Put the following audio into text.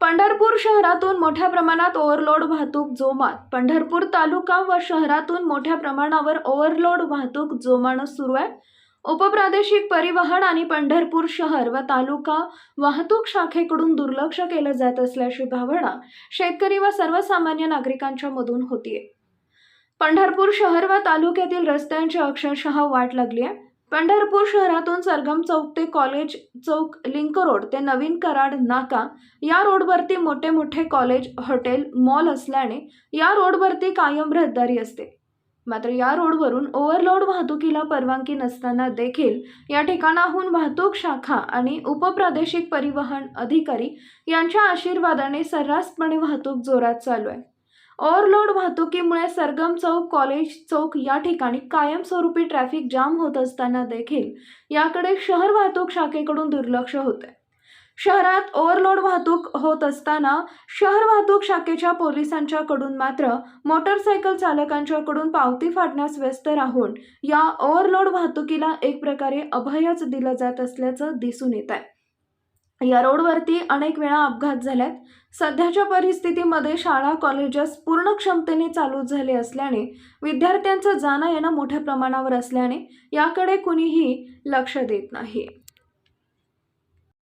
पंढरपूर शहरातून मोठ्या प्रमाणात ओव्हरलोड वाहतूक जोमात. पंढरपूर तालुका व शहरातून मोठ्या प्रमाणावर ओव्हरलोड वाहतूक जोमानं सुरू आहे. उपप्रादेशिक परिवहन आणि पंढरपूर शहर व तालुका वाहतूक शाखेकडून दुर्लक्ष केलं जात असल्याची भावना शेतकरी व सर्वसामान्य नागरिकांच्या मधून होतीये. पंढरपूर शहर व तालुक्यातील रस्त्यांची अक्षरशः वाट लागली आहे पंढरपूर शहरातून सरगम चौक ते कॉलेज चौक लिंक रोड ते नवीन कराड नाका या रोडवरती मोठे मोठे कॉलेज हॉटेल मॉल असल्याने या रोडवरती कायम रहदारी असते. मात्र या रोडवरून ओव्हरलोड वाहतुकीला परवानगी नसताना देखील या ठिकाणाहून वाहतूक शाखा आणि उपप्रादेशिक परिवहन अधिकारी यांच्या आशीर्वादाने सर्रासपणे वाहतूक जोरात चालू आहे. ओव्हरलोड वाहतुकीमुळे सरगम चौक कॉलेज चौक या ठिकाणी कायमस्वरूपी ट्रॅफिक जाम होत असताना देखील याकडे शहर वाहतूक शाखेकडून दुर्लक्ष होते. शहरात ओव्हरलोड वाहतूक होत असताना शहर वाहतूक शाखेच्या पोलिसांच्याकडून मात्र मोटरसायकल चालकांच्याकडून पावती फाडण्यास व्यस्त राहून या ओव्हरलोड वाहतुकीला एक प्रकारे अभयच दिलं जात असल्याचं दिसून येत आहे. या रोडवरती अनेक वेळा अपघात झाल्यात सध्याच्या परिस्थितीमध्ये शाळा कॉलेजेस पूर्ण क्षमतेने चालू झाले असल्याने विद्यार्थ्यांचं जाणं येणं मोठ्या प्रमाणावर असल्याने याकडे कुणीही लक्ष देत नाही.